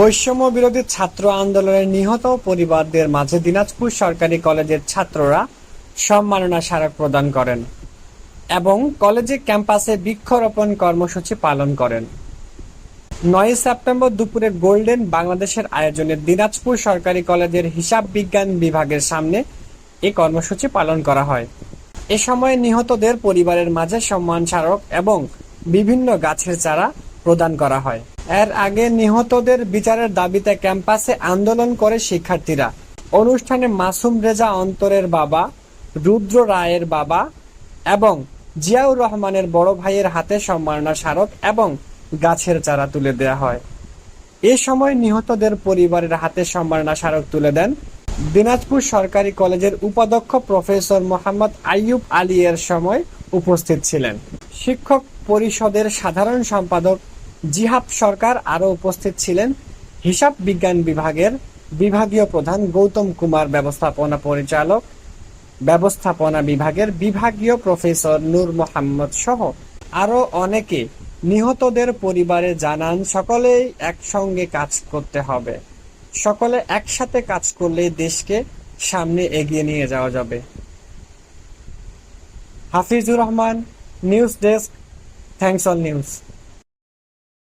বৈষম্য বিরোধী ছাত্র আন্দোলনের নিহত পরিবারদের মাঝে দিনাজপুর সরকারি কলেজের ছাত্ররা সম্মাননা স্মারক প্রদান করেন এবং কলেজে ক্যাম্পাসে বৃক্ষরোপণ কর্মসূচি পালন করেন। নয় সেপ্টেম্বর দুপুরে গোল্ডেন বাংলাদেশের আয়োজনে দিনাজপুর সরকারি কলেজের হিসাব বিজ্ঞান বিভাগের সামনে এ কর্মসূচি পালন করা হয়। এ সময় নিহতদের পরিবারের মাঝে সম্মান স্মারক এবং বিভিন্ন গাছের চারা প্রদান করা হয়। এর আগে নিহতদের বিচারের দাবিতে ক্যাম্পাসে আন্দোলন করে শিক্ষার্থীরা। অনুষ্ঠানে মাসুম রেজা অন্তরের বাবা, রুদ্র রায়ের বাবা এবং জিয়াউর রহমানের বড় ভাইয়ের হাতে সম্মাননা স্মারক এবং গাছের চারা তুলে দেওয়া হয়। এ সময় নিহতদের পরিবারের হাতে সম্মাননা স্মারক তুলে দেন দিনাজপুর সরকারি কলেজের উপাধ্যক্ষ প্রফেসর মোহাম্মদ আইয়ুব আলী এর সময় উপস্থিত ছিলেন। শিক্ষক পরিষদের সাধারণ সম্পাদক জিহাব সরকার আরও উপস্থিত ছিলেন। হিসাব বিজ্ঞান বিভাগের বিভাগীয় প্রধান গৌতম কুমার, ব্যবস্থাপনা পরিচালক, ব্যবস্থাপনা বিভাগের বিভাগীয় প্রফেসর নূর মোহাম্মদ সহ আরও অনেকে নিহতদের পরিবারে জানান, সকলেই একসঙ্গে কাজ করতে হবে। সকলে একসাথে কাজ করলে দেশকে সামনে এগিয়ে নিয়ে যাওয়া যাবে। Hafizur Rahman, news desk, thanks all news.